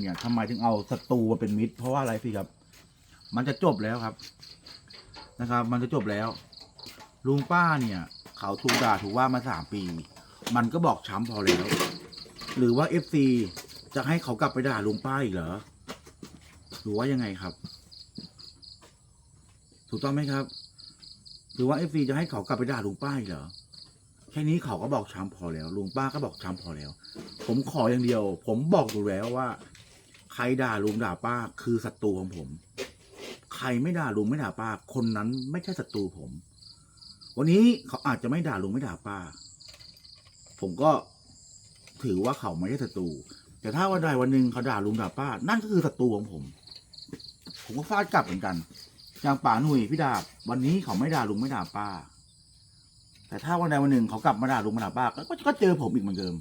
เนี่ยทำไมถึงเอาศัตรูมาเป็นมิตร เพราะว่าอะไรพี่ครับ มันจะจบแล้วครับ นะครับ มันจะจบแล้ว ลุงป้าเนี่ย เขาถูกด่าถูกว่ามาสามปี มันก็บอกช้ำพอแล้ว หรือว่าเอฟซีจะให้เขากลับไปด่าลุงป้าอีกเหรอหรือว่ายังไงครับ ถูกต้องไหมครับหรือว่าเอฟซีจะให้เขากลับไปด่าลุงป้าอีกเหรอแค่นี้เขาก็บอกช้ำพอแล้ว ลุงป้าก็บอกช้ำพอแล้ว ผมขออย่างเดียว ผมบอกอยู่แล้วว่า ใครด่าลุงด่าป้าคือศัตรูของผม ใครไม่ด่าลุงไม่ด่าป้า คนนั้นไม่ใช่ศัตรูผม วันนี้เขาอาจจะไม่ด่าลุงไม่ด่าป้า ผมก็ถือว่าเขาไม่ใช่ศัตรูแต่ถ้าวันใดวันหนึ่งเขาด่าลุงด่าป้า นั่นก็คือศัตรูของผม ผมก็ฟาดกลับเหมือนกันอย่างป่าหนุ่ยพี่ดาบวันนี้เขาไม่ด่าลุงไม่ด่าป้า แต่ถ้าวันใดวันหนึ่งเขากลับมาด่าลุงมาด่าป้าก็ก็เจอผมอีกเหมือนเดิม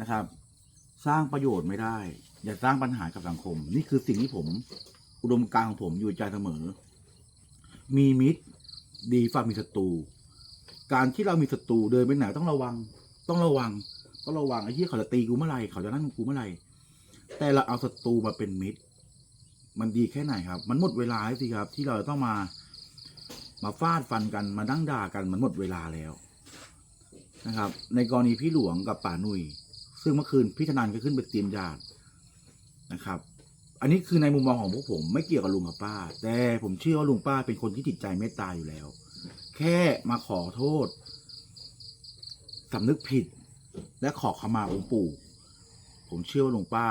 นะครับ สร้างประโยชน์ไม่ได้ อย่าสร้างปัญหากับสังคม นี่คือสิ่งที่ผม อุดมการของผมอยู่ใจเสมอ มีมิตร ดีฝ่ามีศัตรูการที่เรามีศัตรูเดินไปไหนต้องระวัง ต้องระวังต้องระวังไอ้ที่เขาจะตีกูเมื่อไหร่เขาจะนั่นกูเมื่อไหร่แต่เราเอาศัตรูมาเป็นมิตร มันดีแค่ไหนครับ มันหมดเวลาสิครับ ที่เราต้องมามาฟาดฟันกันมาดั้งด่ากันมันหมดเวลาแล้วนะครับ ในกรณีพี่หลวงกับป่าหนุ่ยซึ่งเมื่อคืนพี่ธนันก็ขึ้นไปเตรียมญาติ นะครับ อันนี้คือในมุมมองของพวกผมไม่เกี่ยวกับลุงกับป้า แต่ผมเชื่อว่าลุงป้าเป็นคนที่จิตใจเมตตาอยู่แล้ว แค่มาขอโทษสำนึกผิด และขอขมาองค์ปู่ ผมเชื่อว่าลุงป้า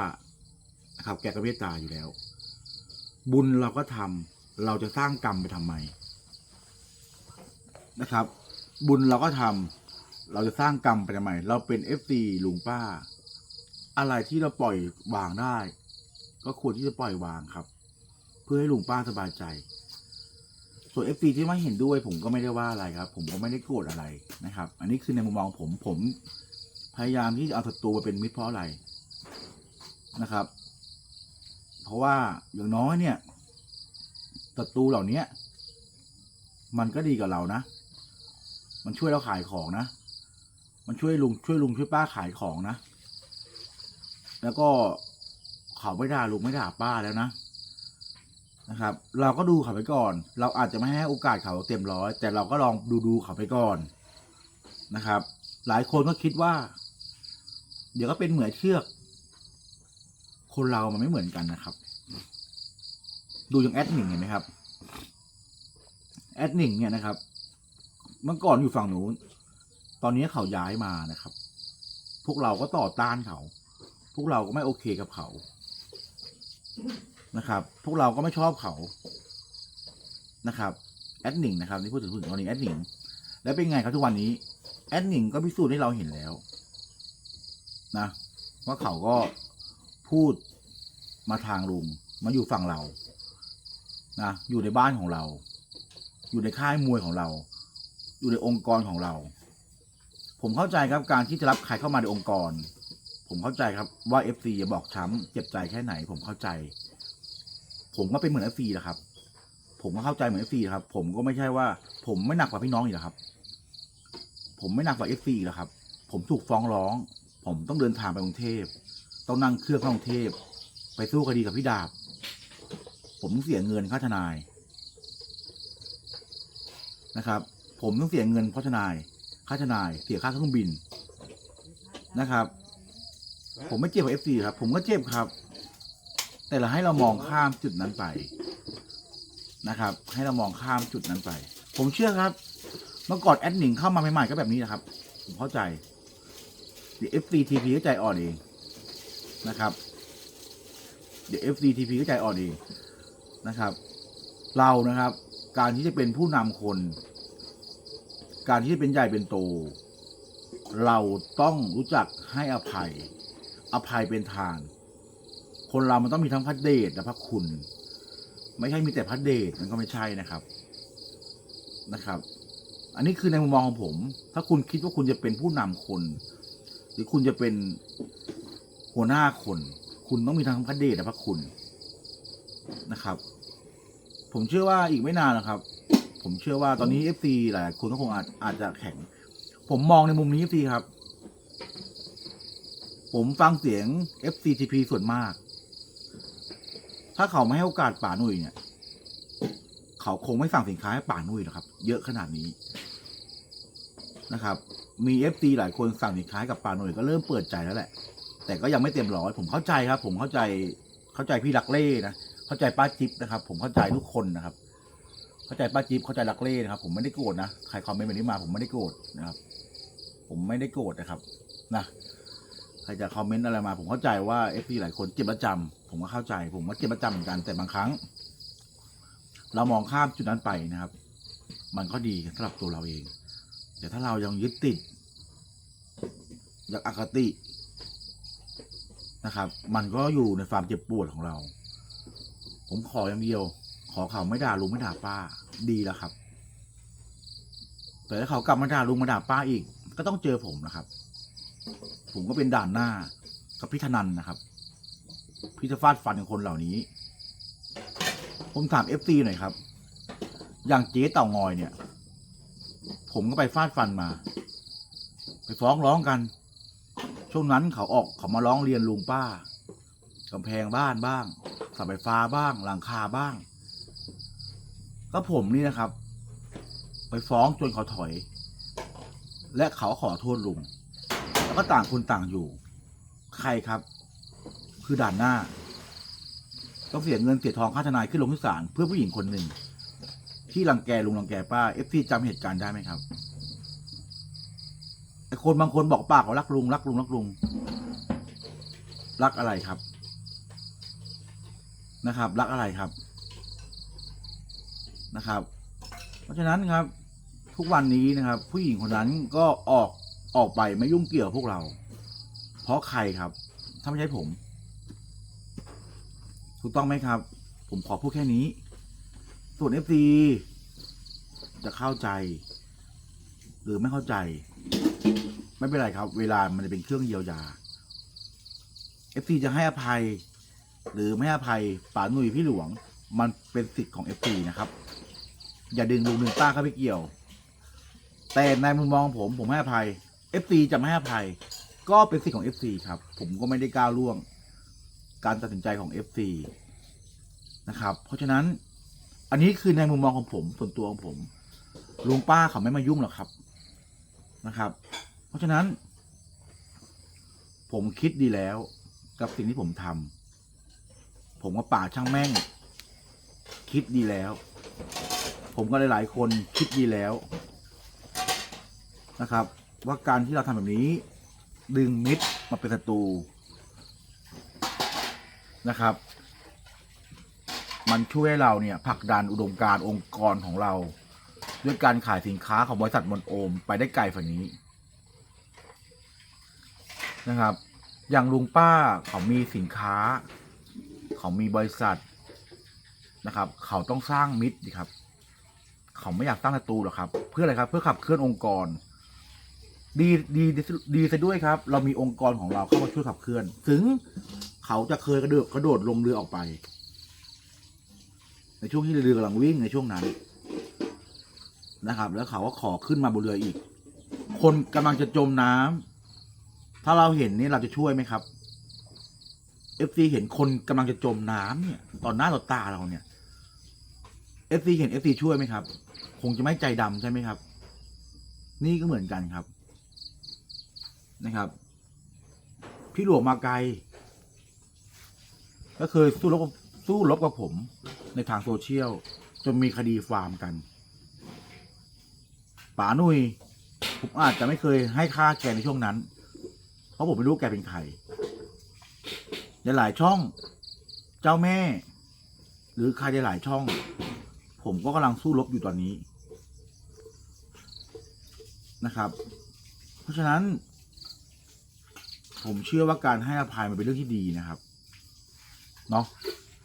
นะครับ แกก็เมตตาอยู่แล้ว บุญเราก็ทำเราจะสร้างกรรมไปทำไมนะครับ บุญเราก็ทำเราจะสร้างกรรมไปทำไมเราเป็นเอฟซีลุงป้า อะไรที่เราปล่อยวางได้ ก็ควรที่จะปล่อยวางครับ เพื่อให้ลุงป้าสบายใจ ส่วนเอฟซีที่ไม่เห็นด้วย ผมก็ไม่ได้ว่าอะไรครับ ผมก็ไม่ได้โกรธอะไรนะครับ อันนี้คือในมุมมองผมผมพยายามที่จะเอาศัตรูมาเป็นมิตรเพราะอะไรนะครับ เพราะว่าอย่างน้อยเนี่ยศัตรูเหล่านี้มันก็ดีกับเรานะ มันช่วยเราขายของนะ มันช่วยลุงช่วยลุงช่วยป้าขายของนะ แล้วก็ เขาไม่ด่าลุงไม่ด่าป้าแล้วนะนะครับ เราก็ดูเขาไปก่อน เราอาจจะไม่ให้โอกาสเขาเต็มร้อย แต่เราก็ลองดูดูเขาไปก่อนนะครับ หลายคนก็คิดว่า เดี๋ยวก็เป็นเหมือนเชือก คนเรามันไม่เหมือนกันนะครับ ดูอย่างแอดหนิงเห็นไหมครับแอดหนิงเนี่ยนะครับ เมื่อก่อนอยู่ฝั่งนู้นตอนนี้เขาย้ายมานะครับ พวกเราก็ต่อต้านเขา พวกเราก็ไม่โอเคกับเขา นะครับ พวกเราก็ไม่ชอบเขานะครับแอดหนิงนะครับนี่พูดถึงพูดถึงตอนนี้แอดหนิงแล้วเป็นไงครับทุกวันนี้ แอดหนิงก็พิสูจน์ให้เราเห็นแล้วนะว่าเขาก็พูดมาทางลุงมาอยู่ฝั่งเรานะอยู่ในบ้านของเรา อยู่ในค่ายมวยของเรา อยู่ในองค์กรของเรา ผมเข้าใจครับการที่จะรับใครเข้ามาในองค์กร ผมเข้าใจครับว่าเอฟซีจะบอกช้ำเจ็บใจแค่ไหน ผมเข้าใจ ผมก็เป็นเหมือนเอฟซีแหละครับ ผมก็เข้าใจเหมือนเอฟซีครับ ผมก็ไม่ใช่ว่า ผมไม่หนักกว่าพี่น้องอีกแล้วครับ ผมไม่หนักกว่าเอฟซีแล้วครับ ผมถูกฟ้องร้อง ผมต้องเดินทางไปกรุงเทพต้องนั่งเครื่องเข้ากรุงเทพไปสู้คดีกับพี่ดาบ ผมต้องเสียเงินค่าทนายนะครับ ผมต้องเสียเงินเพราะทนาย ค่าทนาย เสียค่าเครื่องบินนะครับ ผมไม่เจ็บกับเอฟซีครับ ผมก็เจ็บครับ แต่เราให้เรามองข้ามจุดนั้นไปนะครับ ให้เรามองข้ามจุดนั้นไป ผมเชื่อครับ เมื่อก่อนแอดหนิงเข้ามาใหม่ๆก็แบบนี้นะครับ ผมเข้าใจเดี๋ยว FCTP ก็ใจอ่อนเองนะครับ เดี๋ยว FCTP ก็ใจอ่อนเองนะครับ เรานะครับ การที่จะเป็นผู้นำคน การที่จะเป็นใหญ่เป็นโต เราต้องรู้จักให้อภัย อภัยเป็นทาน คนเรามันต้องมีทั้งพระเดชและพระคุณ ไม่ใช่มีแต่พระเดชมันก็ไม่ใช่นะครับนะครับ อันนี้คือในมุมมองของผม ถ้าคุณคิดว่าคุณจะเป็นผู้นำคน หรือคุณจะเป็นหัวหน้าคน คุณต้องมีทั้งพระเดชและพระคุณนะครับ ผมเชื่อว่าอีกไม่นานนะครับ ผมเชื่อว่าตอนนี้เอฟซีหลายคนก็คงอาจอาจจะแข็ง ผมมองในมุมนี้เอฟซีครับ ผมฟังเสียง FCTP ส่วนมาก ถ้าเขาไม่ให้โอกาสป่าหนุ่ยเนี่ย เขาคงไม่สั่งสินค้าให้ป่าหนุ่ยหรอกครับ เยอะขนาดนี้นะครับ มี FT หลายคนสั่งสินค้ากับป่าหนุ่ยก็เริ่มเปิดใจแล้วแหละ แต่ก็ยังไม่เต็มร้อย ผมเข้าใจครับ ผมเข้าใจเข้าใจพี่ลักเล่นะเข้าใจป้าจิ๊บนะครับ ผมเข้าใจทุกคนนะครับ เข้าใจป้าจิ๊บเข้าใจลักเล่นะครับ ผมไม่ได้โกรธนะใครคอมเมนต์แบบนี้มา ผมไม่ได้โกรธนะครับ ผมไม่ได้โกรธนะครับ นะ ใครจะคอมเมนต์อะไรมา ผมเข้าใจว่าเอฟซีหลายคนเจ็บประจำผมก็เข้าใจ ผมก็เจ็บประจำเหมือนกันแต่บางครั้ง เรามองข้ามจุดนั้นไปนะครับ มันก็ดีสำหรับตัวเราเอง แต่ถ้าเรายังยึดติดอยากอคตินะครับ มันก็อยู่ในความเจ็บปวดของเรา ผมขออย่างเดียว ขอเขาไม่ด่าลุงไม่ด่าป้า ดีแล้วครับ แต่ถ้าเขากลับมาด่าลุงมาด่าป้าอีก ก็ต้องเจอผมนะครับ ผมก็เป็นด่านหน้ากับพี่ธนันนะครับพี่จะฟาดฟันกับคนเหล่านี้ ผมถามเอฟซีหน่อยครับ อย่างเจ๊เต่างอยเนี่ย ผมก็ไปฟาดฟันมา ไปฟ้องร้องกัน ช่วงนั้นเขาออกเขามาร้องเรียนลุงป้ากำแพงบ้านบ้างเสาไฟฟ้าบ้างหลังคาบ้าง ก็ผมนี่นะครับ ไปฟ้องจนเขาถอย และเขาขอโทษลุง ก็ต่างคนต่างอยู่ ใครครับ คือด่านหน้า ต้องเสียเงินเสียทองค่าทนายขึ้นลงที่ศาลเพื่อผู้หญิงคนหนึ่ง ที่รังแกลุงรังแกป้าเอฟซีจำเหตุการณ์ได้ไหมครับไอคนบางคนบอกปากเขารักลุงรักลุงรักลุง รักอะไรครับ นะครับ รักอะไรครับนะครับ เพราะฉะนั้นครับทุกวันนี้นะครับ ผู้หญิงคนนั้นก็ออก ออกไปไม่ยุ่งเกี่ยวพวกเรา เพราะใครครับ ถ้าไม่ใช่ผม ถูกต้องไหมครับ ผมขอพูดแค่นี้ ส่วนเอฟซีจะเข้าใจ หรือไม่เข้าใจ ไม่เป็นไรครับ เวลามันจะเป็นเครื่องเยียวยาเอฟซีจะให้อภัย หรือไม่ให้อภัยป่าหนุ่ยพี่หลวง มันเป็นสิทธิ์ของเอฟซีนะครับ อย่าดึงลุงดึงป้าเข้าไปเกี่ยว แต่ในมุมมองผมผมให้อภัย FC จะไม่ให้อภัย ก็เป็นสิทธิ์ของ FC ครับ ผมก็ไม่ได้ก้าวล่วง การตัดสินใจของ FC นะครับ เพราะฉะนั้น อันนี้คือในมุมมองของผมส่วนตัวของผมลุงป้าเขาไม่มายุ่งหรอกครับนะครับ เพราะฉะนั้น ผมคิดดีแล้วกับสิ่งที่ผมทำผมกับป่าช่างแม่ง คิดดีแล้ว ผมก็หลาย ๆ คนคิดดีแล้วนะครับ ว่าการที่เราทำแบบนี้ ดึงมิตรมาเป็นศัตรูนะครับ มันช่วยให้เราเนี่ยผลักดันอุดมการณ์องค์กรของเรา ด้วยการขายสินค้าของบริษัทมนโอม ไปได้ไกลฝันนี้นะครับ อย่างลุงป้าเขามีสินค้า เขามีบริษัทนะครับ เขาต้องสร้างมิตรดีครับ เขาไม่อยากสร้างศัตรูหรอกครับ เพื่ออะไรครับ เพื่อขับเคลื่อนองค์กร ดีดีดีซะด้วยครับ เรามีองค์กรของเราเข้ามาช่วยขับเคลื่อน ถึงเขาจะเคยกระโดดกระโดดลงเรือออกไป ในช่วงที่เรือกำลังวิ่งในช่วงนั้นนะครับ แล้วเขาก็ขอขึ้นมาบนเรืออีก คนกำลังจะจมน้ำถ้าเราเห็นนี่เราจะช่วยไหมครับเอฟซีเห็นคนกำลังจะจมน้ำเนี่ยต่อหน้าต่อตาเราเนี่ยเอฟซีเห็นเอฟซีช่วยไหมครับ คงจะไม่ใจดำใช่ไหมครับ นี่ก็เหมือนกันครับ นะครับ พี่หลวงมาไกล ก็เคยสู้รบกับสู้รบกับผมในทางโซเชียลจนมีคดีฟาร์มกันป๋าหนุยผมอาจจะไม่เคยให้ค่าแกในช่วงนั้น เพราะผมไม่รู้แกเป็นใครในหลายช่อง เจ้าแม่ หรือใครในหลายช่อง ผมก็กำลังสู้รบอยู่ตอนนี้นะครับ เพราะฉะนั้น ผมเชื่อว่าการให้อภัยมันเป็นเรื่องที่ดีนะครับ เนาะ